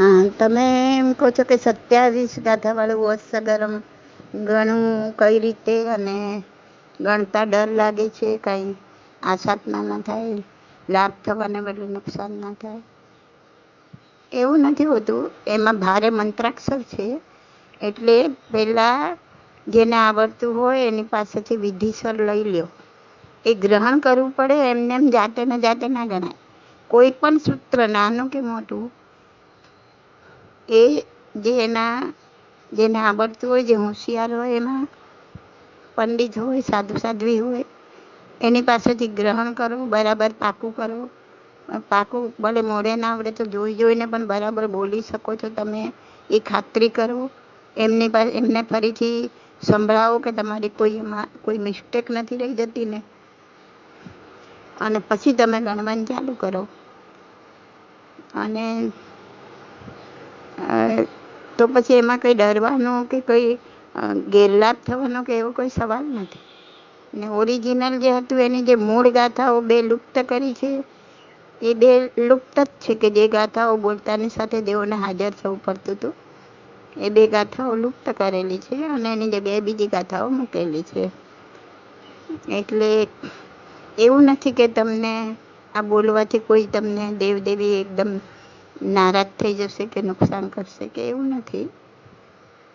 હા, તમે એમ કહો છો કે સત્યાવીસ ગાથાવાળું વત્સગરમ ઘણું કઈ રીતે અને ગણતા ડર લાગે છે કાંઈ? આસાતના ના થાય, લાભ થવાને બદલે નુકસાન ના થાય? એવું નથી હોતું. એમાં ભારે મંત્રાક્ષર છે. એટલે પહેલાં જેને આવડતું હોય એની પાસેથી વિધિસર લઈ લ્યો. એ ગ્રહણ કરવું પડે એમને એમ જાતે ને જાતે ના ગણાય. કોઈ પણ સૂત્ર નાનું કે મોટું એ જે એના જેને આવડતું હોય, જે હોશિયાર હોય એમાં, પંડિત હોય, સાધુ સાધ્વી હોય, એની પાસેથી ગ્રહણ કરો, બરાબર પાકું કરો. પાકું ભલે મોડે ના આવડે તો જોઈ જોઈને પણ બરાબર બોલી શકો છો તમે. એ ખાતરી કરો. એમની પાસે એમને ફરીથી સંભળાવો કે તમારી કોઈ એમાં, કોઈ મિસ્ટેક નથી રહી જતી ને. અને પછી તમે ગણવાનું ચાલુ કરો. અને તો પછી એમાં કંઈ ડરવાનો કે કંઈ ગેરલાભ થવાનો કે એવો કોઈ સવાલ નથી. ને ઓરિજિનલ જે હતું એની જે મૂળ ગાથાઓ બે લુપ્ત કરી છે, એ બે લુપ્ત જ છે કે જે ગાથાઓ બોલતાની સાથે દેવોને હાજર થવું પડતું હતું. એ બે ગાથાઓ લુપ્ત કરેલી છે અને એની જગ્યાએ બીજી ગાથાઓ મૂકેલી છે. એટલે એવું નથી કે તમને આ બોલવાથી કોઈ તમને દેવદેવી એકદમ નારાજ થઈ જશે કે નુકસાન કરશે કે એવું નથી.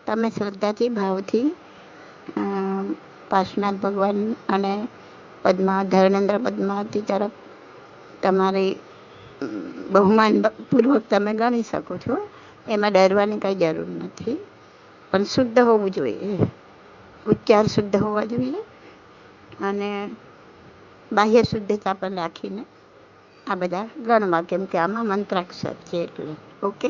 તમે શ્રદ્ધાથી, ભાવથી પાર્શનાથ ભગવાન અને પદ્મા ધર્મેન્દ્ર પદ્માવતી તરફ તમારી બહુમાનપૂર્વક તમે ગણી શકો છો. એમાં ડરવાની કંઈ જરૂર નથી. પણ શુદ્ધ હોવું જોઈએ. ઉચ્ચાર શુદ્ધ હોવા જોઈએ. અને બાહ્ય શુદ્ધતા પણ રાખીને આ બધા ગણવા કેમ કે આમાં મંત્રાક્ષર છે એટલે ઓકે?